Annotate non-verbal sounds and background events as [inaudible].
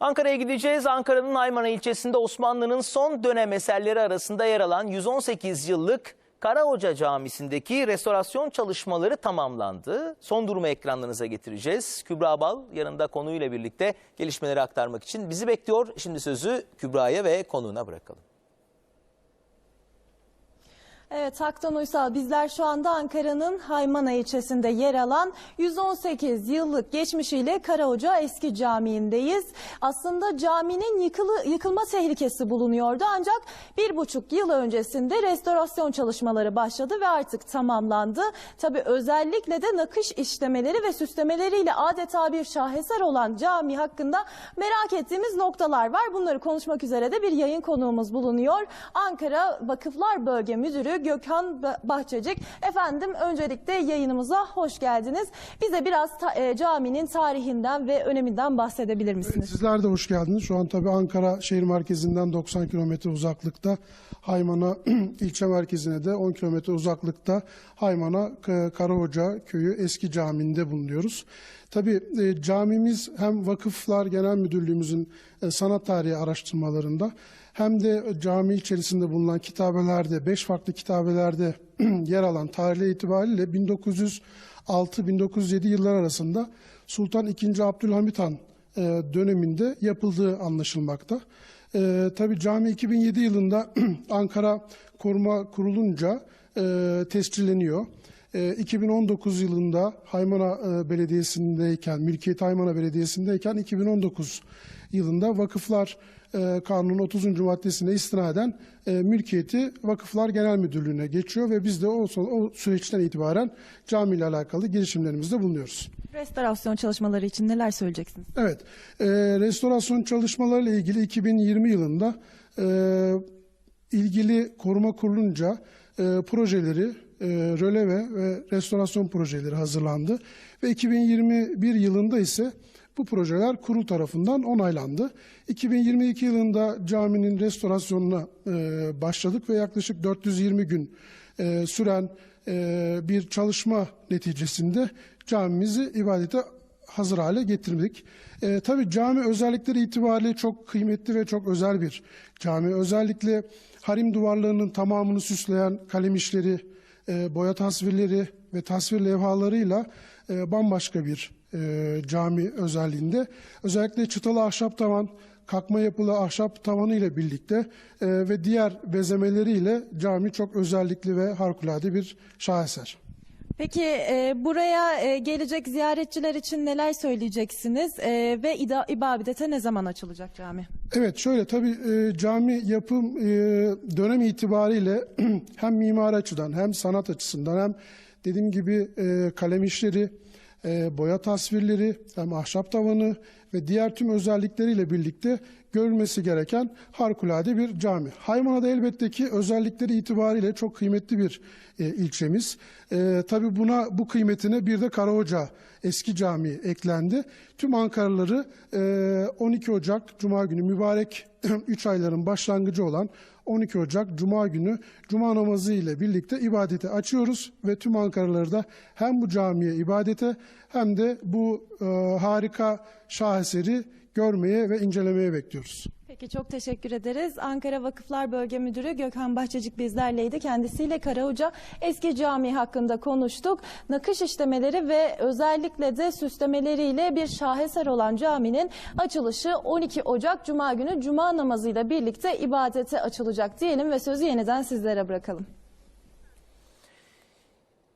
Ankara'ya gideceğiz. Ankara'nın Aymana ilçesinde Osmanlı'nın son dönem eserleri arasında yer alan 118 yıllık Karahoca Camisi'ndeki restorasyon çalışmaları tamamlandı. Son durumu ekranlarınıza getireceğiz. Kübra Bal yanında konuyla birlikte gelişmeleri aktarmak için bizi bekliyor. Şimdi sözü Kübra'ya ve konuğuna bırakalım. Evet Haktan Uysal bizler şu anda Ankara'nın Haymana ilçesinde yer alan 118 yıllık geçmişiyle Karahoca Eski Camii'ndeyiz. Aslında caminin yıkılı, yıkılma tehlikesi bulunuyordu ancak bir buçuk yıl öncesinde restorasyon çalışmaları başladı ve artık tamamlandı. Tabi özellikle de nakış işlemeleri ve süslemeleriyle adeta bir şaheser olan cami hakkında merak ettiğimiz noktalar var. Bunları konuşmak üzere de bir yayın konuğumuz bulunuyor. Ankara Vakıflar Bölge Müdürü Gökhan Bahçecik. Efendim öncelikle yayınımıza hoş geldiniz. Bize biraz ta- e, caminin tarihinden ve öneminden bahsedebilir misiniz? Sizler de hoş geldiniz. Şu an tabii Ankara şehir merkezinden 90 kilometre uzaklıkta. Haymana [clears throat] ilçe merkezine de 10 kilometre uzaklıkta Haymana Karahoca köyü eski caminde bulunuyoruz. Tabii e, camimiz hem Vakıflar Genel Müdürlüğümüzün e, sanat tarihi araştırmalarında hem de cami içerisinde bulunan kitabelerde, 5 farklı kitabelerde [clears throat] yer alan tarihleri itibariyle 1906-1907 yıllar arasında Sultan II. Abdülhamit Han e, döneminde yapıldığı anlaşılmakta. E, tabii cami 2007 yılında [clears throat] Ankara Koruma Kurulunca e, tescilleniyor. E, 2019 yılında Haymana e, Belediyesi'ndeyken, Mülkiyet Haymana Belediyesi'ndeyken 2019 yılında Vakıflar e, Kanunu 30. maddesine istinaden e, mülkiyeti Vakıflar Genel Müdürlüğü'ne geçiyor ve biz de o, o süreçten itibaren camiyle alakalı girişimlerimizde bulunuyoruz. Restorasyon çalışmaları için neler söyleyeceksiniz? Evet, restorasyon çalışmalarıyla ilgili 2020 yılında ilgili koruma kurulunca projeleri, e, röleve ve restorasyon projeleri hazırlandı. Ve 2021 yılında ise bu projeler kurul tarafından onaylandı. 2022 yılında caminin restorasyonuna e, başladık ve yaklaşık 420 gün e, süren e, bir çalışma neticesinde camimizi ibadete hazır hale getirdik. E, tabii cami özellikleri itibariyle çok kıymetli ve çok özel bir cami. Özellikle harim duvarlarının tamamını süsleyen kalem işleri, e, boya tasvirleri ve tasvir levhalarıyla e, bambaşka bir e, cami özelliğinde. Özellikle çıtalı ahşap tavan, kakma yapılı ahşap tavanı ile birlikte e, ve diğer bezemeleriyle cami çok özellikli ve harikulade bir şaheser. Peki e, buraya e, gelecek ziyaretçiler için neler söyleyeceksiniz E, ve ida, ibadete ne zaman açılacak cami? Evet şöyle tabii e, cami yapım e, dönem itibariyle [clears throat] hem mimari açıdan hem sanat açısından hem dediğim gibi e, kalem işleri, e, boya tasvirleri, hem ahşap tavanı ve diğer tüm özellikleriyle birlikte görülmesi gereken harikulade bir cami. Haymana'da elbette ki özellikleri itibariyle çok kıymetli bir e, ilçemiz. E, tabii buna bu kıymetine bir de Karahoca eski cami eklendi. Tüm Ankaralıları e, 12 Ocak Cuma günü mübarek [clears throat] 3 ayların başlangıcı olan 12 Ocak Cuma günü Cuma namazı ile birlikte ibadete açıyoruz ve tüm Ankaralıları da hem bu camiye ibadete hem de bu e, harika şaheseri görmeye ve incelemeye bekliyoruz. Peki çok teşekkür ederiz. Ankara Vakıflar Bölge Müdürü Gökhan Bahçecik bizlerleydi. Kendisiyle Karahoca eski cami hakkında konuştuk. Nakış işlemeleri ve özellikle de süslemeleriyle bir şaheser olan caminin açılışı 12 Ocak Cuma günü Cuma namazıyla birlikte ibadete açılacak diyelim ve sözü yeniden sizlere bırakalım.